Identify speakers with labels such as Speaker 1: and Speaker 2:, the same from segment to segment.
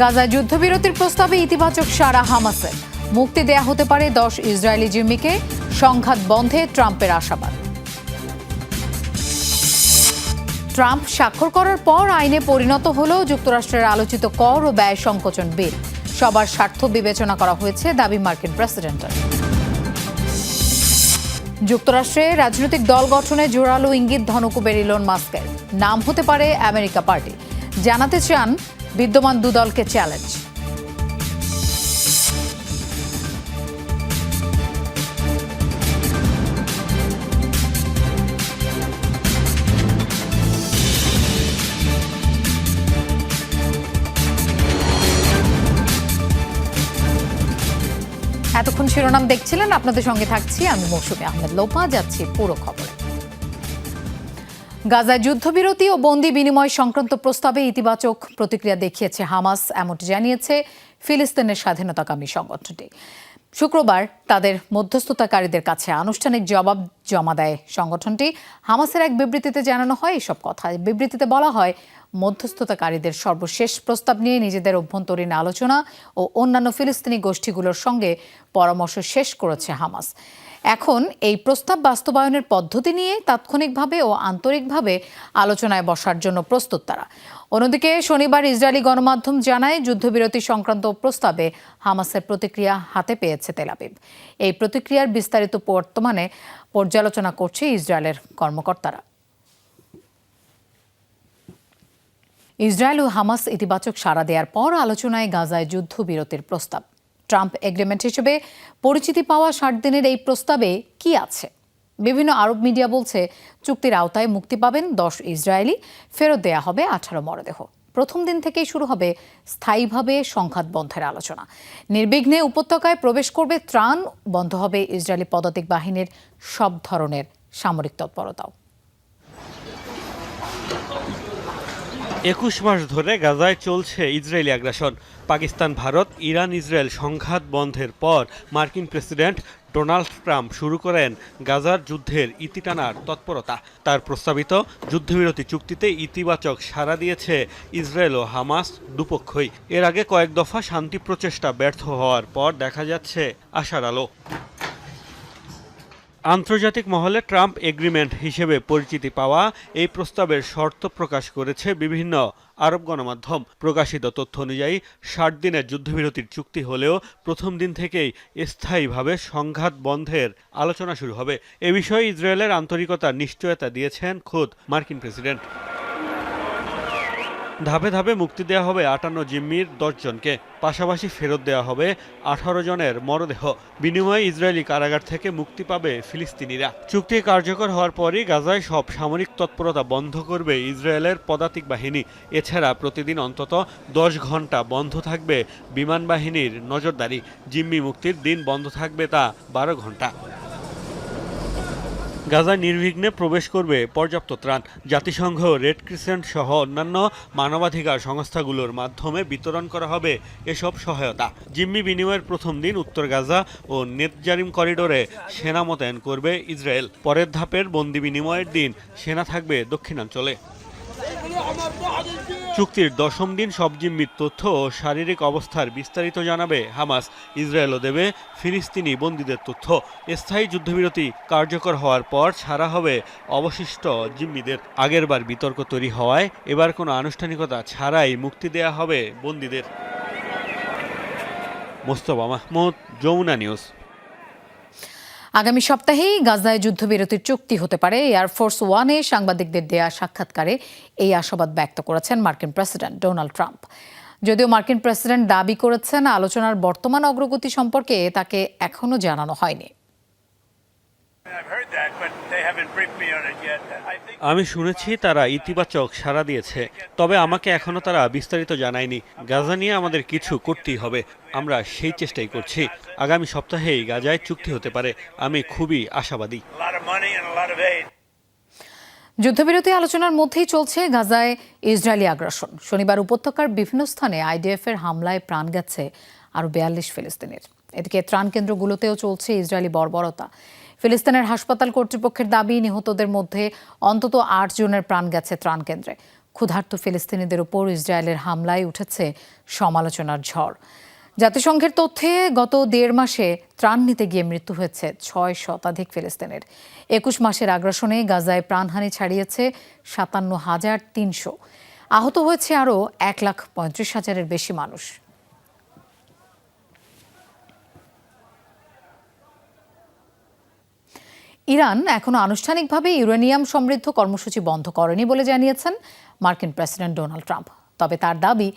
Speaker 1: গাজায় যুদ্ধবিরতির প্রস্তাবে ইতিবাচক সারা হামাসের। মুক্তি দেয়া হতে পারে দশ ইসরায়েলি জিম্মিকে। সংঘাত বন্ধে ট্রাম্পের আশাবাদ। ট্রাম্প স্বাক্ষর করার পর আইনে পরিণত হল যুক্তরাষ্ট্রের আলোচিত কর ও ব্যয় সংকোচন বিল সবার স্বার্থ বিবেচনা করা হয়েছে দাবি মার্কিন প্রেসিডেন্টের। যুক্তরাষ্ট্রে রাজনৈতিক দল গঠনে জোরালো ইঙ্গিত ধনকুবের ইলন মাস্কের। নাম হতে পারে আমেরিকা পার্টি। জানাতে চান বিদ্যমান দু দলকে চ্যালেঞ্জ এতক্ষণ শিরোনাম দেখছিলেন, আপনাদের সঙ্গে থাকছি আমি মৌসুমী আহমেদ লোপা, যাচ্ছি পুরো খবরে। গাজায় যুদ্ধবিরতি ও বন্দি বিনিময় সংক্রান্ত প্রস্তাবে ইতিবাচক প্রতিক্রিয়া দেখিয়েছে হামাস, এমনটি জানিয়েছে ফিলিস্তিনের স্বাধীনতাকামী সংগঠনটি। শুক্রবার তাদের মধ্যস্থতাকারীদের কাছে আনুষ্ঠানিক জবাব জমা দেয় সংগঠনটি। হামাসের এক বিবৃতিতে জানানো হয় এসব কথা। বিবৃতিতে বলা হয়, মধ্যস্থতাকারীদের সর্বশেষ প্রস্তাব নিয়ে নিজেদের অভ্যন্তরীণ আলোচনা ও অন্যান্য ফিলিস্তিনি গোষ্ঠীগুলোর সঙ্গে পরামর্শ শেষ করেছে হামাস। এখন এই প্রস্তাব বাস্তবায়নের পদ্ধতি নিয়ে তাৎক্ষণিকভাবে ও আন্তরিকভাবে আলোচনায় বসার জন্য প্রস্তুত তারা। অন্যদিকে শনিবার ইসরায়েলি গণমাধ্যম জানায়, যুদ্ধবিরতি সংক্রান্ত প্রস্তাবে হামাসের প্রতিক্রিয়া হাতে পেয়েছে তেলাবিব এই প্রতিক্রিয়ার বিস্তারিত বর্তমানে পর্যালোচনা করছে ইসরায়েলের কর্মকর্তারা। ইসরায়েল ও হামাস ইতিবাচক সাড়া দেওয়ার পর আলোচনায় গাজায় যুদ্ধবিরতির প্রস্তাব। ট্রাম্প এগ্রিমেন্ট হিসেবে পরিচিতি পাওয়া ষাট দিনের এই প্রস্তাবে কি আছে? বিভিন্ন আরব মিডিয়া বলছে, চুক্তির আওতায় মুক্তি পাবেন দশ ইসরায়েলি, ফেরত দেয়া হবে আঠারো মরদেহ। প্রথম দিন থেকেই শুরু হবে স্থায়ীভাবে সংঘাত বন্ধের আলোচনা। নির্বিঘ্নে উপত্যকায় প্রবেশ করবে ত্রাণ, বন্ধ হবে ইসরায়েলি পদাতিক বাহিনীর সব ধরনের সামরিক তৎপরতাও।
Speaker 2: একুশ মাস ধরে গাজায় চলছে ইসরায়েলি আগ্রাসন। পাকিস্তান, ভারত, ইরান, ইসরায়েল সংঘাত বন্ধের পর মার্কিন প্রেসিডেন্ট ডোনাল্ড ট্রাম্প শুরু করেন গাজার যুদ্ধের ইতি টানার তৎপরতা। তার প্রস্তাবিত যুদ্ধবিরতি চুক্তিতে ইতিবাচক সাড়া দিয়েছে ইসরায়েল ও হামাস দুপক্ষই। এর আগে কয়েক দফা শান্তি প্রচেষ্টা ব্যর্থ হওয়ার পর দেখা যাচ্ছে আশার আলো। আন্তর্জাতিক মহলে ট্রাম্প এগ্রিমেন্ট হিসেবে পরিচিতি পাওয়া এই প্রস্তাবের শর্ত প্রকাশ করেছে বিভিন্ন আরব গণমাধ্যম। প্রকাশিত তথ্য অনুযায়ী, ষাট দিনের যুদ্ধবিরতির চুক্তি হলেও প্রথম দিন থেকেই স্থায়ীভাবে সংঘাত বন্ধের আলোচনা শুরু হবে। এ বিষয়ে ইসরায়েলের আন্তরিকতা নিশ্চয়তা দিয়েছেন খোদ মার্কিন প্রেসিডেন্ট। ধাপে ধাপে মুক্তি দেওয়া হবে আটান্ন জিম্মির জনকে। পাশাপাশি ফেরত দেওয়া হবে আঠারো জনের মরদেহ। বিনিময়ে ইসরায়েলি কারাগার থেকে মুক্তি পাবে ফিলিস্তিনিরা। চুক্তি কার্যকর হওয়ার পরই গাজায় সব সামরিক তৎপরতা বন্ধ করবে ইসরায়েলের পদাতিক বাহিনী। এছাড়া প্রতিদিন অন্তত দশ ঘণ্টা বন্ধ থাকবে বিমান বাহিনীর নজরদারি। জিম্মি মুক্তির দিন বন্ধ থাকবে তা বারো ঘণ্টা গাজায় নির্বিঘ্নে প্রবেশ করবে পর্যাপ্ত ত্রাণ। জাতিসংঘ, রেড ক্রিসেন্ট সহ অন্যান্য মানবাধিকার সংস্থাগুলোর মাধ্যমে বিতরণ করা হবে এসব সহায়তা। জিম্মি বিনিময়ের প্রথম দিন উত্তর গাজা ও নেতজারিম করিডোরে সেনা মোতায়েন করবে ইসরায়েল। পরের ধাপের বন্দি বিনিময়ের দিন সেনা থাকবে দক্ষিণাঞ্চলে। চুক্তির দশম দিন সব জিম্মির তথ্য ও শারীরিক অবস্থার বিস্তারিত জানাবে হামাস। ইসরায়েলও দেবে ফিলিস্তিনি বন্দীদের তথ্য। স্থায়ী যুদ্ধবিরতি কার্যকর হওয়ার পর ছাড়া হবে অবশিষ্ট জিম্মিদের। আগেরবার বিতর্ক তৈরি হওয়ায় এবার কোনো আনুষ্ঠানিকতা ছাড়াই মুক্তি দেয়া হবে বন্দীদের। মোস্তফা মাহমুদ, যমুনা নিউজ।
Speaker 1: আগামী সপ্তাহেই গাজায় যুদ্ধবিরতির চুক্তি হতে পারে। এয়ারফোর্স ওয়ানে সাংবাদিকদের দেয়া সাক্ষাৎকারে এই আশাবাদ ব্যক্ত করেছেন মার্কিন প্রেসিডেন্ট ডোনাল্ড ট্রাম্প। যদিও মার্কিন প্রেসিডেন্ট দাবি করেছেন, আলোচনার বর্তমান অগ্রগতি সম্পর্কে তাকে এখনও জানানো হয়নি।
Speaker 2: আমি শুনেছি তারা ইতিবাচক সাড়া দিয়েছে তবে আমাকে এখনও তারা বিস্তারিত জানায়নি। গাজা নিয়ে আমাদের কিছু করতেই হবে আমরা সেই চেষ্টাই করছি। আগামী সপ্তাহেই গাজায় চুক্তি হতে পারে আমি খুবই আশাবাদী.
Speaker 1: যুদ্ধবিরতি আলোচনার মধ্যেই চলছে গাজায় ইসরায়েলি আগ্রাসন। শনিবার উপত্যকার বিভিন্ন স্থানে আইডিএফ এর হামলায় প্রাণ গেছে আরও বিয়াল্লিশ ফিলিস্তিনের। এদিকে ত্রাণ কেন্দ্রগুলোতেও চলছে ইসরায়েলি বর্বরতা। ফিলিস্তিনের হাসপাতাল কর্তৃপক্ষের দাবি, নিহতদের মধ্যে অন্তত আট জনের প্রাণ গেছে ত্রাণ কেন্দ্রে। ক্ষুধার্ত ফিলিস্তিনিদের উপর ইসরায়েলের হামলায় উঠেছে সমালোচনার ঝড়। জাতিসংঘের তথ্যে গত দেড় মাসে ত্রাণ নিতে গিয়ে মৃত্যু হয়েছে ছয় শতাধিক ফিলিস্তিনের। একুশ মাসের আগ্রাসনে গাজায় প্রাণহানি ছাড়িয়েছে সাতান্ন হাজার তিনশো। আহত হয়েছে আরও এক লাখ পঁয়ত্রিশ হাজারের বেশি মানুষ। ইরান এখনও আনুষ্ঠানিকভাবে ইউরেনিয়াম সমৃদ্ধ কর্মসূচি বন্ধ করেনি বলে জানিয়েছেন মার্কিন প্রেসিডেন্ট ডোনাল্ড ট্রাম্প। তবে তার দাবি,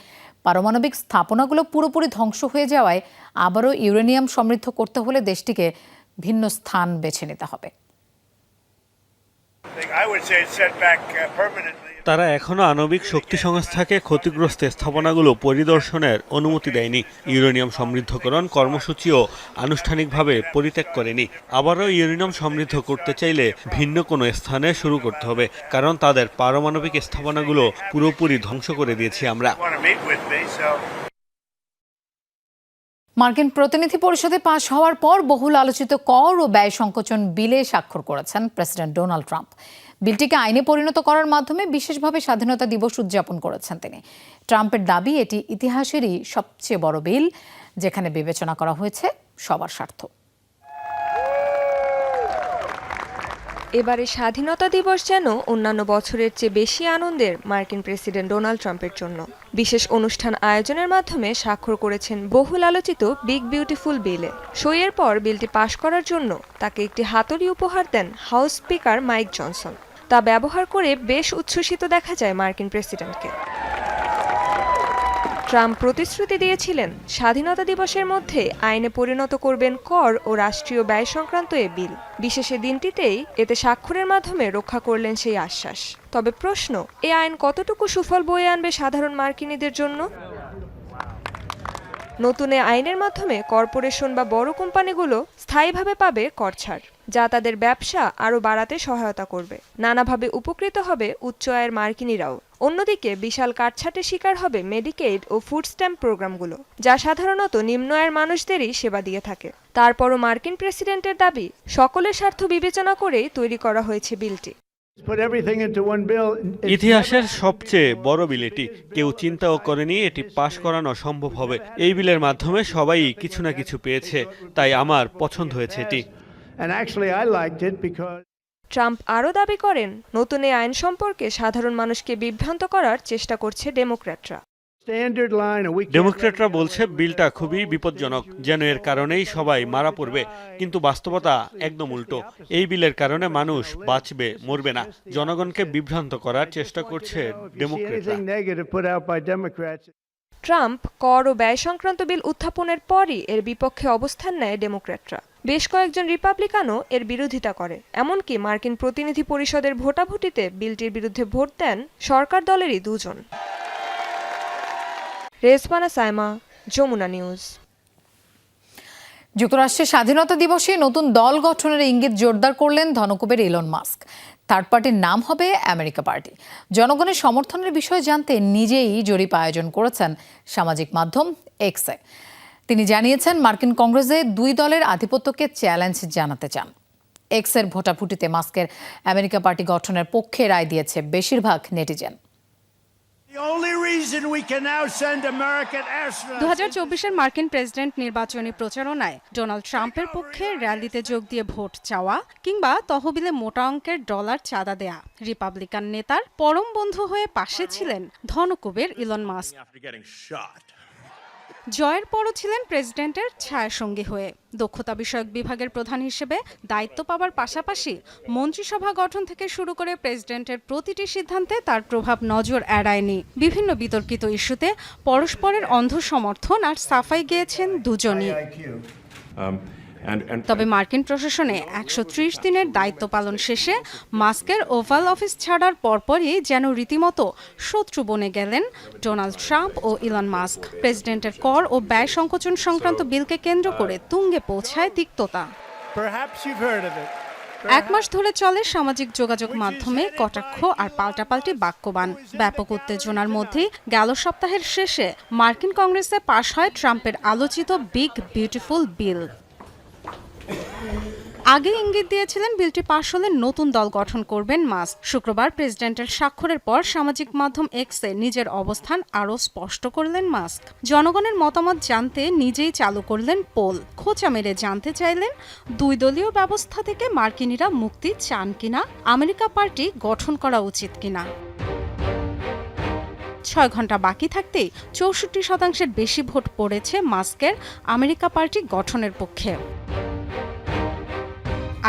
Speaker 1: পারমাণবিক স্থাপনাগুলো পুরোপুরি ধ্বংস হয়ে যাওয়ায় আবারও ইউরেনিয়াম সমৃদ্ধ করতে হলে দেশটিকে ভিন্ন স্থান বেছে নিতে হবে।
Speaker 2: তারা এখনও আণবিক শক্তি সংস্থাকে ক্ষতিগ্রস্ত স্থাপনাগুলো পরিদর্শনের অনুমতি দেয়নি। ইউরেনিয়াম সমৃদ্ধকরণ কর্মসূচিও আনুষ্ঠানিকভাবে পরিত্যাগ করেনি। আবারও ইউরেনিয়াম সমৃদ্ধ করতে চাইলে ভিন্ন কোনো স্থানে শুরু করতে হবে, কারণ তাদের পারমাণবিক স্থাপনাগুলো পুরোপুরি ধ্বংস করে দিয়েছি আমরা।
Speaker 1: মার্কিন প্রতিনিধি পরিষদে পাশ হওয়ার পর বহুল আলোচিত কর ও ব্যয় সংকোচন বিলে স্বাক্ষর করেছেন প্রেসিডেন্ট ডোনাল্ড ট্রাম্প। বিলটিকে আইনে পরিণত করার মাধ্যমে বিশেষভাবে স্বাধীনতা দিবস উদযাপন করেছেন তিনি। ট্রাম্পের দাবি, এটি ইতিহাসেরই সবচেয়ে বড় বিল, যেখানে বিবেচনা করা হয়েছে সবার স্বার্থ।
Speaker 3: এবারে স্বাধীনতা দিবস যেন অন্যান্য বছরের চেয়ে বেশি আনন্দের মার্কিন প্রেসিডেন্ট ডোনাল্ড ট্রাম্পের জন্য। বিশেষ অনুষ্ঠান আয়োজনের মাধ্যমে স্বাক্ষর করেছেন বহুল আলোচিত বিগ বিউটিফুল বিলে। সইয়ের পর বিলটি পাশ করার জন্য তাকে একটি হাতুড়ি উপহার দেন হাউস স্পিকার মাইক জনসন। তা ব্যবহার করে বেশ উচ্ছ্বসিত দেখা যায় মার্কিন প্রেসিডেন্টকে। ট্রাম্প প্রতিশ্রুতি দিয়েছিলেন, স্বাধীনতা দিবসের মধ্যে আইনে পরিণত করবেন কর ও রাষ্ট্রীয় ব্যয় সংক্রান্ত এ বিল। বিশেষে দিনটিতেই এতে স্বাক্ষরের মাধ্যমে রক্ষা করলেন সেই আশ্বাস। তবে প্রশ্ন, এ আইন কতটুকু সুফল বয়ে আনবে সাধারণ মার্কিনীদের জন্য? নতুন এ আইনের মাধ্যমে কর্পোরেশন বা বড় কোম্পানিগুলো স্থায়ীভাবে পাবে কর ছাড়। যা তাদের ব্যবসা আরও বাড়াতে সহায়তা করবে। নানাভাবে উপকৃত হবে উচ্চ আয়ের মার্কিনীরাও। অন্যদিকে বিশাল কাটছাটের শিকার হবে মেডিকেড ও ফুড স্ট্যাম্প প্রোগ্রামগুলো যা সাধারণত নিম্ন আয়ের মানুষদেরই সেবা দিয়ে থাকে। তারপরও মার্কিন প্রেসিডেন্টের দাবি সকলের স্বার্থ বিবেচনা করেই তৈরি করা হয়েছে বিলটি।
Speaker 2: ইতিহাসের সবচেয়ে বড় বিল এটি কেউ চিন্তাও করেনি এটি পাশ করানো সম্ভব হবে। এই বিলের মাধ্যমে সবাই কিছু না কিছু পেয়েছে তাই আমার পছন্দ হয়েছে এটি।
Speaker 4: And actually, I liked it because
Speaker 3: Trump আরও দাবি করেন নতুন এই আইন সম্পর্কে সাধারণ মানুষকে বিভ্রান্ত করার চেষ্টা করছে ডেমোক্র্যাটরা।
Speaker 2: ডেমোক্রেটরা বলছে বিলটা খুবই বিপজ্জনক যেন এর কারণেই সবাই মারা পড়বে কিন্তু বাস্তবতা একদম উল্টো। এই বিলের কারণে মানুষ বাঁচবে মরবে না। জনগণকে বিভ্রান্ত করার চেষ্টা করছে
Speaker 4: if
Speaker 3: ট্রাম্প কর ও ব্যয় সংক্রান্ত বিল উত্থাপনের পরই এর বিপক্ষে অবস্থান নেয় ডেমোক্র্যাটরা। বেশ কয়েকজন রিপাবলিকানও এর বিরোধিতা করে। এমনকি মার্কিন প্রতিনিধি পরিষদের ভোটাভুটিতে বিলটির বিরুদ্ধে ভোট দেন সরকার দলেরই দুজন। রেজবানা সাইমা, যমুনা নিউজ।
Speaker 1: যুক্তরাষ্ট্রের স্বাধীনতা দিবসে নতুন দল গঠনের ইঙ্গিত জোরদার করলেন ধনকুবের ইলন মাস্ক। থার্ড পার্টির নাম হবে আমেরিকা পার্টি। জনগণের সমর্থনের বিষয়ে জানতে নিজেই জরিপ আয়োজন করেছেন সামাজিক মাধ্যম এক্সে। তিনি জানিয়েছেন, মার্কিন কংগ্রেসে দুই দলের আধিপত্যকে চ্যালেঞ্জ জানাতে চান। এক্সের ভোটাভুটিতে মাস্কের আমেরিকা পার্টি গঠনের পক্ষে রায় দিয়েছে বেশিরভাগ নেটিজেন।
Speaker 5: দু হাজার চব্বিশের মার্কিন প্রেসিডেন্ট নির্বাচনী প্রচারণায় ডোনাল্ড ট্রাম্পের পক্ষে র্যালিতে যোগ দিয়ে ভোট চাওয়া কিংবা তহবিলে মোটা অঙ্কের ডলার চাঁদা দেয়া। রিপাবলিকান নেতার পরম বন্ধু হয়ে পাশে ছিলেন ধনকুবের ইলন মাস্ক। জয়ের পরও ছিলেন প্রেসিডেন্টের ছায়াসঙ্গী হয়ে। দক্ষতা বিষয়ক বিভাগের প্রধান হিসেবে দায়িত্ব পাওয়ার পাশাপাশি মন্ত্রিসভা গঠন থেকে শুরু করে প্রেসিডেন্টের প্রতিটি সিদ্ধান্তে তার প্রভাব নজর এড়ায়নি। বিভিন্ন বিতর্কিত ইস্যুতে পরস্পরের অন্ধ সমর্থন আর সাফাই গিয়েছেন দুজনই। তবে মার্কিন প্রশাসনে একশো ত্রিশ দিনের দায়িত্ব পালন শেষে মাস্কের ওভাল অফিস ছাড়ার পরপরই যেন রীতিমতো শত্রু বনে গেলেন ডোনাল্ড ট্রাম্প ও ইলন মাস্ক। প্রেসিডেন্টের কর ও ব্যয় সংকোচন সংক্রান্ত বিলকে কেন্দ্র করে তুঙ্গে পৌঁছায় তিক্ততা. এক মাস ধরে চলে সামাজিক যোগাযোগ মাধ্যমে কটাক্ষ আর পাল্টাপাল্টি বাক্যবান। ব্যাপক উত্তেজনার মধ্যেই গেল সপ্তাহের শেষে মার্কিন কংগ্রেসে পাশ হয় ট্রাম্পের আলোচিত বিগ বিউটিফুল বিল। আগে ইঙ্গিত দিয়েছিলেন বিলটি পাশ হলে নতুন দল গঠন করবেন মাস্ক শুক্রবার প্রেসিডেন্টের স্বাক্ষরের পর সামাজিক মাধ্যম এক্সে নিজের অবস্থান আরও স্পষ্ট করলেন মাস্ক। জনগণের মতামত জানতে নিজেই চালু করলেন পোল। খোঁচা মেরে জানতে চাইলেন দুই দলীয় ব্যবস্থা থেকে মার্কিনীরা মুক্তি চান কিনা, আমেরিকা পার্টি গঠন করা উচিত কিনা। ছয় ঘণ্টা বাকি থাকতেই চৌষট্টি শতাংশের বেশি ভোট পড়েছে মাস্কের, আমেরিকা পার্টি গঠনের পক্ষে।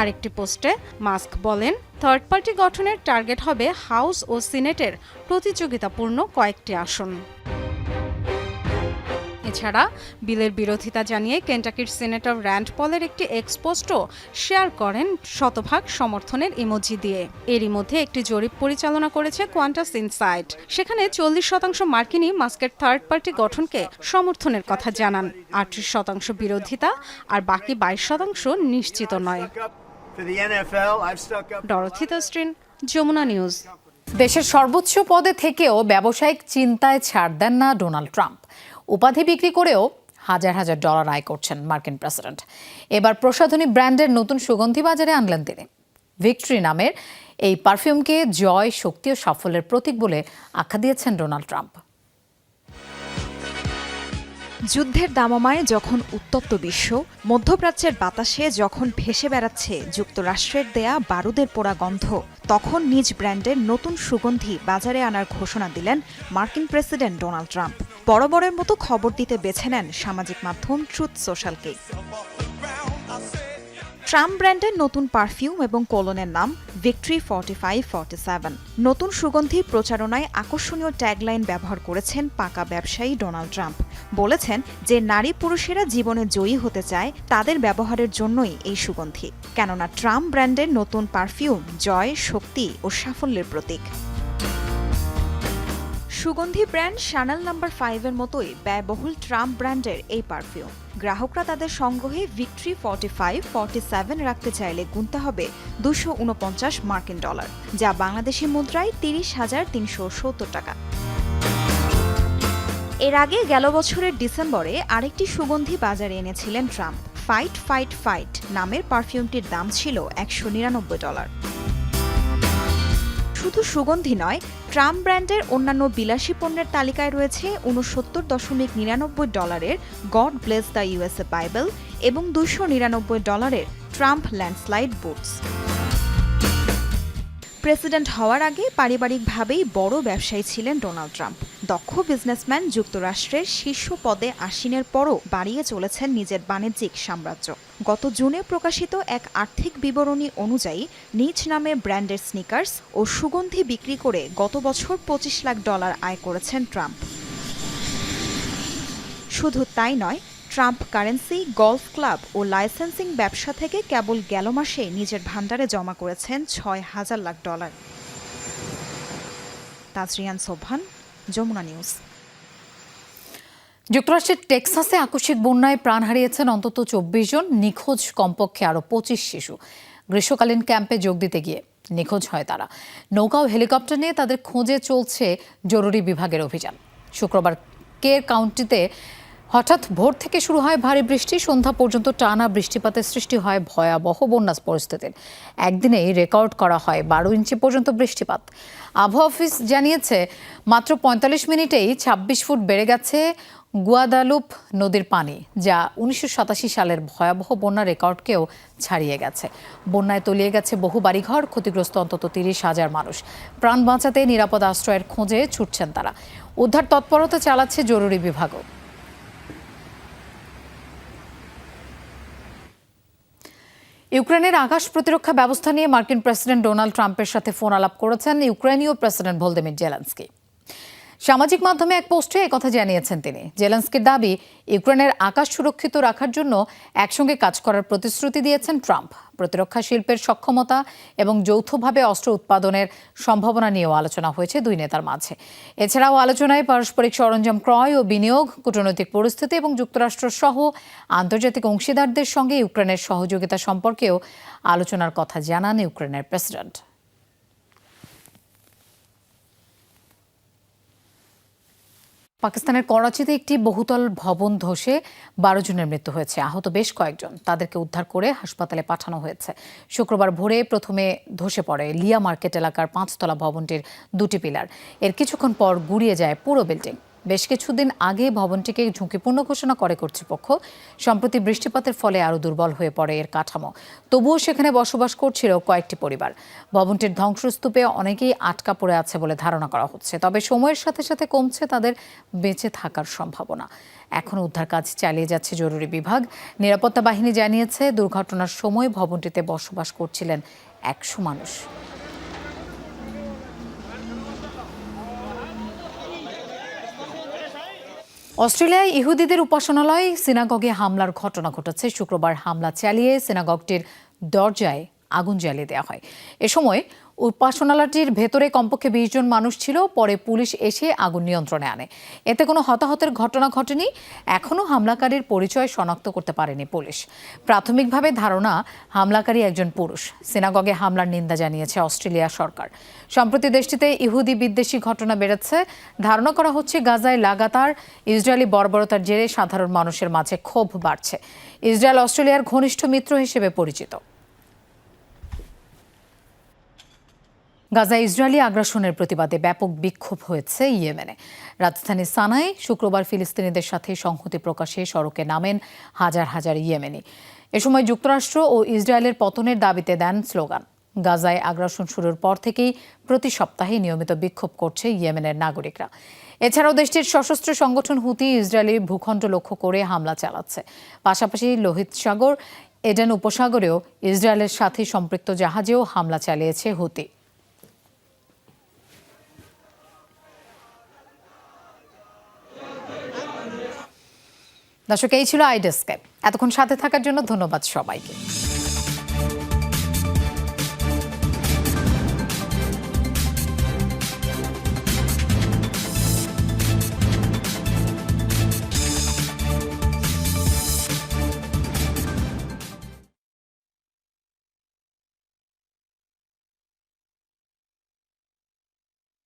Speaker 5: আরেকটি পোস্টে মাস্ক বলেন থার্ড পার্টি গঠনের টার্গেট হবে হাউস ও সিনেটের প্রতিযোগিতাপূর্ণ কয়েকটি আসন। এছাড়া বিলের বিরোধিতা জানিয়ে কেন্টাকির সিনেটর র্যান্ড পলের একটি এক্সপোস্টও শেয়ার করেন শতভাগ সমর্থনের ইমোজি দিয়ে। এরই মধ্যে একটি জরিপ পরিচালনা করেছে কোয়ান্টাস ইনসাইট সেখানে চল্লিশ শতাংশ মার্কিনই মাস্কের থার্ড পার্টি গঠনকে সমর্থনের কথা জানান। আটত্রিশ শতাংশ বিরোধিতা আর বাকি বাইশ শতাংশ নিশ্চিত নয়।
Speaker 4: For the NFL, I've stuck up.
Speaker 5: Dorothy তস্ট্রিন Jamuna news
Speaker 1: দেশের সর্বোচ্চ পদে থেকেও ব্যবসায়িক চিন্তায় ছাড় দেন না ডোনাল্ড ট্রাম্প। উপাধি বিক্রি করেও হাজার হাজার ডলার আয় করছেন মার্কিন প্রেসিডেন্ট। এবার প্রসাধনী ব্র্যান্ডের নতুন সুগন্ধি বাজারে আনলেন তিনি। ভিক্টরি নামের এই পারফিউমকে জয় শক্তি ও সাফল্যের প্রতীক বলে আখ্যা দিয়েছেন ডোনাল্ড ট্রাম্প।
Speaker 6: যুদ্ধের দামামায় যখন উত্তপ্ত বিশ্ব, মধ্যপ্রাচ্যের বাতাসে যখন ভেসে বেড়াচ্ছে যুক্তরাষ্ট্রের দেয়া বারুদের পোড়া গন্ধ, তখন নিজ ব্র্যান্ডের নতুন সুগন্ধি বাজারে আনার ঘোষণা দিলেন মার্কিন প্রেসিডেন্ট ডোনাল্ড ট্রাম্প। বরাবরের মতো খবর দিতে বেছে নেন সামাজিক মাধ্যম ট্রুথ সোশ্যালকে। ট্রাম্প ব্র্যান্ডের নতুন পারফিউম এবং কোলনের নাম Victory forty five forty seven নতুন সুগন্ধি প্রচারণায় আকর্ষণীয় ট্যাগলাইন ব্যবহার করেছেন পাকা ব্যবসায়ী ডোনাল্ড ট্রাম্প। বলেছেন যে নারী পুরুষেরা জীবনে জয়ী হতে চায় তাদের ব্যবহারের জন্যই এই সুগন্ধি। কেননা ট্রাম্প ব্র্যান্ডের নতুন পারফিউম জয়, শক্তি ও সাফল্যের প্রতীক। সুগন্ধি ব্র্যান্ড শানেল নাম্বার ফাইভের মতোই ব্যয়বহুল ট্রাম্প ব্র্যান্ডের এই পারফিউম গ্রাহকরা তাদের সংগ্রহে Victory forty five forty seven রাখতে চাইলে গুনতে হবে দুশো উনপঞ্চাশ মার্কিন ডলার, যা বাংলাদেশি মুদ্রায় তিরিশ হাজার তিনশো সত্তর টাকা। এর আগে গেল বছরের ডিসেম্বরে আরেকটি সুগন্ধি বাজারে এনেছিলেন ট্রাম্প ফাইট ফাইট ফাইট নামের পারফিউমটির দাম ছিল একশো নিরানব্বই ডলার। শুধু সুগন্ধি নয় ট্রাম্প ব্র্যান্ডের অন্যান্য বিলাসী পণ্যের তালিকায় রয়েছে উনসত্তর দশমিক নিরানব্বই ডলারের God bless the USA Bible এবং দুশো নিরানব্বই ডলারের ট্রাম্প ল্যান্ডস্লাইড বুটস। প্রেসিডেন্ট হওয়ার আগে পারিবারিকভাবেই বড় ব্যবসায়ী ছিলেন ডোনাল্ড ট্রাম্প। দক্ষ বিজনেসম্যান যুক্তরাষ্ট্রের শীর্ষ পদে আসীনের পরও বাড়িয়ে চলেছেন নিজের বাণিজ্যিক সাম্রাজ্য। গত জুনে প্রকাশিত এক আর্থিক বিবরণী অনুযায়ী নিজ নামে ব্র্যান্ডের স্নিকার্স ও সুগন্ধি বিক্রি করে গত বছর পঁচিশ লাখ ডলার আয় করেছেন ট্রাম্প। শুধু তাই নয়, ট্রাম্প কারেন্সি, গলফ ক্লাব ও লাইসেন্সিং ব্যবসা থেকে কেবল গেল মাসে নিজের ভাণ্ডারে জমা করেছেন ছয় হাজার লাখ ডলার। তাজরিয়ান সোভান যমুনা নিউজ।
Speaker 1: যুক্তরাষ্ট্রের টেক্সাসে আকস্মিক বন্যায় প্রাণ হারিয়েছেন অন্তত চব্বিশ জন, নিখোঁজ কমপক্ষে আরও পঁচিশ শিশু। গ্রীষ্মকালীন ক্যাম্পে যোগ দিতে গিয়ে নিখোঁজ হয় তারা। নৌকা ও হেলিকপ্টার নিয়ে তাদের খোঁজে চলছে জরুরি বিভাগের অভিযান। শুক্রবার কে কাউন্টিতে হঠাৎ ভোর থেকে শুরু হয় ভারী বৃষ্টি। সন্ধ্যা পর্যন্ত টানা বৃষ্টিপাতের সৃষ্টি হয় ভয়াবহ বন্যা পরিস্থিতির। একদিনেই রেকর্ড করা হয় বারো ইঞ্চি পর্যন্ত বৃষ্টিপাত। আবহাওয়া অফিস জানিয়েছে, মাত্র পঁয়তাল্লিশ মিনিটেই ছাব্বিশ ফুট বেড়ে গেছে গুয়াদালুপ নদীর পানি, যা উনিশশো সাতাশি সালের ভয়াবহ বন্যা রেকর্ডকেও ছাড়িয়ে গেছে। বন্যায় তলিয়ে গেছে বহু বাড়িঘর, ক্ষতিগ্রস্ত অন্তত তিরিশ হাজার মানুষ। প্রাণ বাঁচাতে নিরাপদ আশ্রয়ের খোঁজে ছুটছেন তারা। উদ্ধার তৎপরতা চালাচ্ছে জরুরি বিভাগও। ইউক্রেনের আকাশ প্রতিরক্ষা ব্যবস্থা নিয়ে মার্কিন প্রেসিডেন্ট ডোনাল্ড ট্রাম্পের সাথে ফোন আলাপ করেছেন ইউক্রেনীয় প্রেসিডেন্ট ভোলদেমির জেলেন্সকি। সামাজিক মাধ্যমে এক পোস্টে কথা জানিয়েছেন তিনি। জেলেন্সকির দাবি, ইউক্রেনের আকাশ সুরক্ষিত রাখার জন্য একসঙ্গে কাজ করার প্রতিশ্রুতি দিয়েছেন ট্রাম্প। প্রতিরক্ষা শিল্পের সক্ষমতা এবং যৌথভাবে অস্ত্র উৎপাদনের সম্ভাবনা নিয়েও আলোচনা হয়েছে দুই নেতার মাঝে। এছাড়াও আলোচনায় পারস্পরিক সরঞ্জাম ক্রয় ও বিনিয়োগ, কূটনৈতিক পরিস্থিতি এবং যুক্তরাষ্ট্র সহ আন্তর্জাতিক অংশীদারদের সঙ্গে ইউক্রেনের সহযোগিতা সম্পর্কেও আলোচনার কথা জানান ইউক্রেনের প্রেসিডেন্ট। পাকিস্তানের করাচিতে একটি বহুতল ভবন ধসে বারো জনের মৃত্যু হয়েছে। আহত বেশ কয়েকজন। তাদেরকে উদ্ধার করে হাসপাতালে পাঠানো হয়েছে। শুক্রবার ভোরে প্রথমে ধসে পড়ে লিয়া মার্কেট এলাকার পাঁচতলা ভবনটির দুটি পিলার। এর কিছুক্ষণ পর গুড়িয়ে যায় পুরো বিল্ডিং। বেশ কিছুদিন আগে ভবনটিকে ঝুঁকিপূর্ণ ঘোষণা করে কর্তৃপক্ষ। সম্প্রতি বৃষ্টিপাতের ফলে আরও দুর্বল হয়ে পড়ে এর কাঠামো। তবুও সেখানে বসবাস করছিল কয়েকটি পরিবার। ভবনটির ধ্বংসস্তূপে অনেকেই আটকা পড়ে আছে বলে ধারণা করা হচ্ছে। তবে সময়ের সাথে সাথে কমছে তাদের বেঁচে থাকার সম্ভাবনা। এখনও উদ্ধার কাজ চালিয়ে যাচ্ছে জরুরি বিভাগ। নিরাপত্তা বাহিনী জানিয়েছে, দুর্ঘটনার সময় ভবনটিতে বসবাস করছিলেন একশো মানুষ। অস্ট্রেলিয়ায় ইহুদিদের উপাসনালয় সিনাগগে হামলার ঘটনা ঘটেছে। শুক্রবার হামলা চালিয়ে সিনাগগটির দরজায় আগুন জ্বালিয়ে দেওয়া হয়। এ সময় উপাসনালয়টির ভেতরে কমপক্ষে বিশ জন মানুষ ছিল, পরে পুলিশ এসে আগুন নিয়ন্ত্রণে আনে। এতে কোনো হতাহতের ঘটনা ঘটেনি, এখনও হামলাকারীর পরিচয় শনাক্ত করতে পারেনি পুলিশ। প্রাথমিকভাবে ধারণা, হামলাকারী একজন পুরুষ। সিনাগগে হামলার নিন্দা জানিয়েছে অস্ট্রেলিয়া সরকার। সম্প্রতি দেশটিতে ইহুদি বিদ্বেষী ঘটনা বেড়েছে। ধারণা করা হচ্ছে, গাজায় লাগাতার ইসরায়েলি বর্বরতার জেরে সাধারণ মানুষের মাঝে ক্ষোভ বাড়ছে। ইসরায়েল অস্ট্রেলিয়ার ঘনিষ্ঠ মিত্র হিসেবে পরিচিত। গাজা ইসরায়েলি আগ্রাসনের প্রতিবাদে ব্যাপক বিক্ষোভ হয়েছে ইয়েমেনে। রাজধানী সানায় শুক্রবার ফিলিস্তিনিদের সাথে সংহতি প্রকাশে সড়কে নামেন হাজার হাজার ইয়েমেনি। এ সময় যুক্তরাষ্ট্র ও ইসরায়েলের পতনের দাবিতে দেন স্লোগান, গাজায় আগ্রাসন শুরুর পর থেকেই প্রতি সপ্তাহে নিয়মিত বিক্ষোভ করছে ইয়েমেনের নাগরিকরা। এছাড়াও দেশটির সশস্ত্র সংগঠন হুতি ইসরায়েলি ভূখণ্ড লক্ষ্য করে হামলা চালাচ্ছে। পাশাপাশি লোহিত সাগর, এডেন উপসাগরেও ইসরায়েলের সাথে সম্পৃক্ত জাহাজেও হামলা চালিয়েছে হুতি। দর্শক এই ছিল আইডেস্কে এতক্ষণ সাথে থাকার জন্য ধন্যবাদ সবাইকে।